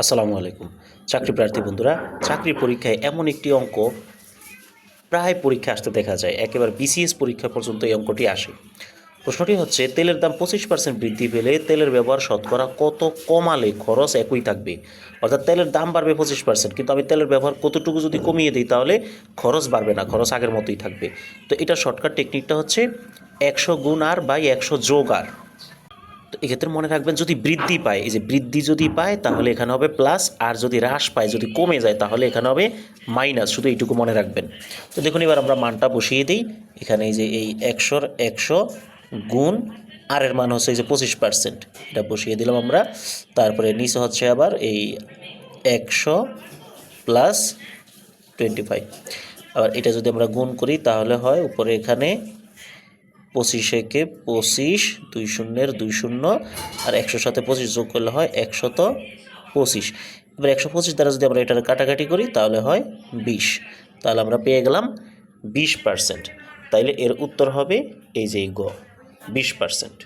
আসসালামু আলাইকুম। চাকরি প্রার্থী বন্ধুরা, চাকরি পরীক্ষায় এমন একটি অঙ্ক প্রায় পরীক্ষা আসতে দেখা যায়, একেবারে বিসিএস পরীক্ষা পর্যন্ত এই অঙ্কটি আসে। প্রশ্নটি হচ্ছে, তেলের দাম পঁচিশ পার্সেন্ট বৃদ্ধি পেলে তেলের ব্যবহার শতকরা কত কমালে খরচ একই থাকবে? অর্থাৎ তেলের দাম বাড়বে পঁচিশ পার্সেন্ট কিন্তু আমি তেলের ব্যবহার কতটুকু যদি কমিয়ে দিই তাহলে খরচ বাড়বে না, খরচ আগের মতোই থাকবে। তো এটা শর্টকাট টেকনিকটা হচ্ছে, একশো গুণ আর বাই একশো যোগ আর। এক্ষেত্রে মনে রাখবেন যদি বৃদ্ধি পায়, এই যে বৃদ্ধি যদি পায়, তাহলে এখানে হবে প্লাস আর যদি হ্রাস পায়, যদি কমে যায়, তাহলে এখানে হবে মাইনাস শুধু এইটুকু মনে রাখবেন। তো দেখুন এবার আমরা মানটা বসিয়ে দিই। এখানে এই যে এই একশোর একশো গুণ আর এর মান হচ্ছে এই যে পঁচিশ পার্সেন্ট এটা বসিয়ে দিলাম আমরা। তারপরে নিচে হচ্ছে আবার এই একশো প্লাস টোয়েন্টি ফাইভ আবার এটা যদি আমরা গুণ করি, তাহলে হয় উপরে এখানে পঁচিশ একে পঁচিশ, দুই শূন্যের দুই শূন্য, আর একশোর সাথে পঁচিশ যোগ করলে হয় একশত পঁচিশ। এবার একশো পঁচিশ দ্বারা যদি আমরা এটার কাটাকাটি করি, তাহলে হয় বিশ। তাহলে আমরা পেয়ে গেলাম বিশ পার্সেন্ট তাইলে এর উত্তর হবে এই যে গ, বিশ পার্সেন্ট